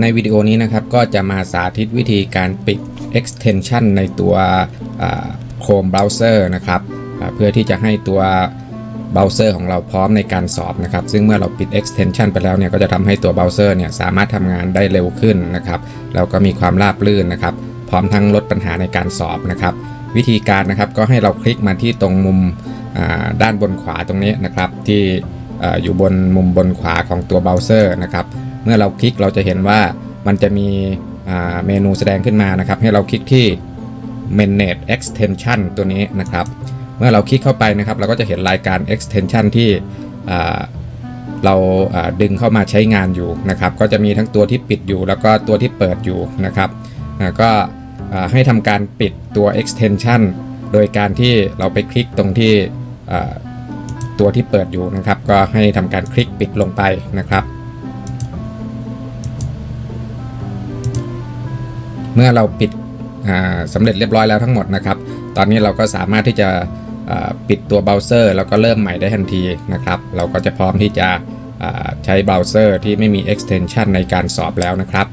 ในวิดีโอนี้นะครับก็จะมาสาธิตวิธีการปิด extension ในตัว Chrome browser นะครับเพื่อที่จะให้ตัวเบราว์เซอร์ของเราพร้อมในการสอบนะครับ ซึ่งเมื่อเราปิด extension ไปแล้วเนี่ยก็จะทำให้ตัวเบราว์เซอร์เนี่ยสามารถทำงานได้เร็วขึ้นนะครับแล้วก็มีความราบรื่นนะครับ พร้อมทั้งลดปัญหาในการสอบนะครับ วิธีการนะครับก็ให้เราคลิกมาที่ตรงมุมด้านบนขวาตรงนี้นะครับ ที่อ่อยู่บนมุมบนขวาของตัวเบราว์เซอร์นะครับ เมื่อเราคลิกเราจะเห็นว่ามันจะมีเมนูแสดงขึ้นมานะครับ ให้เราคลิกที่ Manage Extension ตัวนี้นะครับ เมื่อเราคลิกเข้าไปนะครับ เราก็จะเห็นรายการ extension ที่เราดึงเข้ามาใช้งานอยู่นะครับ ก็จะมีทั้งตัวที่ปิดอยู่ แล้วก็ตัวที่เปิดอยู่นะครับก็ให้ทำการปิดตัว extension โดยการที่เราไปคลิกตรงที่ตัวที่เปิดอยู่นะครับ ก็ให้ทำการคลิกปิดลงไปนะครับ เมื่อเราปิดอ่าสำเร็จเรียบร้อยแล้วทั้งหมดนะครับ ตอนนี้เราก็สามารถที่จะปิดตัวเบราว์เซอร์แล้วก็เริ่มใหม่ได้ทันทีนะครับ เราก็จะพร้อมที่จะใช้เบราว์เซอร์ที่ไม่มี extension ในการสอบแล้วนะครับ